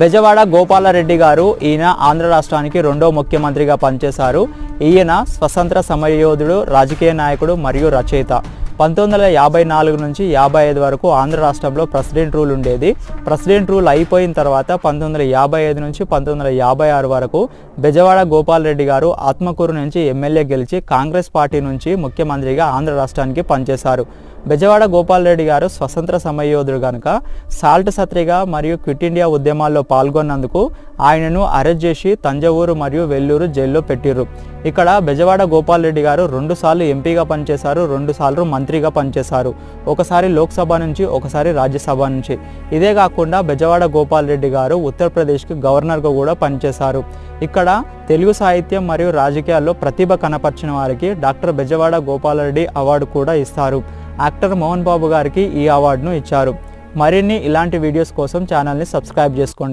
బెజవాడ గోపాలరెడ్డి గారు ఈయన ఆంధ్ర రాష్ట్రానికి రెండో ముఖ్యమంత్రిగా పనిచేశారు. ఈయన స్వతంత్ర సమరయోధుడు రాజకీయ నాయకుడు మరియు రచయిత. పంతొమ్మిది వందల యాభై నాలుగు నుంచి యాభై ఐదు వరకు ఆంధ్ర రాష్ట్రంలో ప్రెసిడెంట్ రూల్ ఉండేది. ప్రెసిడెంట్ రూల్ అయిపోయిన తర్వాత పంతొమ్మిది వందల యాభై ఐదు నుంచి పంతొమ్మిది వందల యాభై ఆరు వరకు బెజవాడ గోపాలరెడ్డి గారు ఆత్మకూరు నుంచి ఎమ్మెల్యే గెలిచి కాంగ్రెస్ పార్టీ నుంచి ముఖ్యమంత్రిగా ఆంధ్ర రాష్ట్రానికి పనిచేశారు. బెజవాడ గోపాలరెడ్డి గారు స్వతంత్ర సమయోధుడు కనుక సాల్ట్ సత్రిగా మరియు క్విట్ ఇండియా ఉద్యమాల్లో పాల్గొన్నందుకు ఆయనను అరెస్ట్ చేసి తంజావూరు మరియు వెల్లూరు జైల్లో పెట్టిర్రు. ఇక్కడ బెజవాడ గోపాల్ రెడ్డి గారు రెండుసార్లు ఎంపీగా పనిచేశారు రెండుసార్లు మంత్రిగా పనిచేశారు. ఒకసారి లోక్సభ నుంచి ఒకసారి రాజ్యసభ నుంచి. ఇదే కాకుండా బెజవాడ గోపాల్ రెడ్డి గారు ఉత్తరప్రదేశ్కి గవర్నర్గా కూడా పనిచేశారు. ఇక్కడ తెలుగు సాహిత్యం మరియు రాజకీయాల్లో ప్రతిభ కనపరిచిన వారికి డాక్టర్ బెజవాడ గోపాలరెడ్డి అవార్డు కూడా ఇస్తారు. యాక్టర్ మోహన్ బాబు గారికి ఈ అవార్డును ఇచ్చారు. మరిన్ని ఇలాంటి వీడియోస్ కోసం ఛానల్ని సబ్స్క్రైబ్ చేసుకోండి.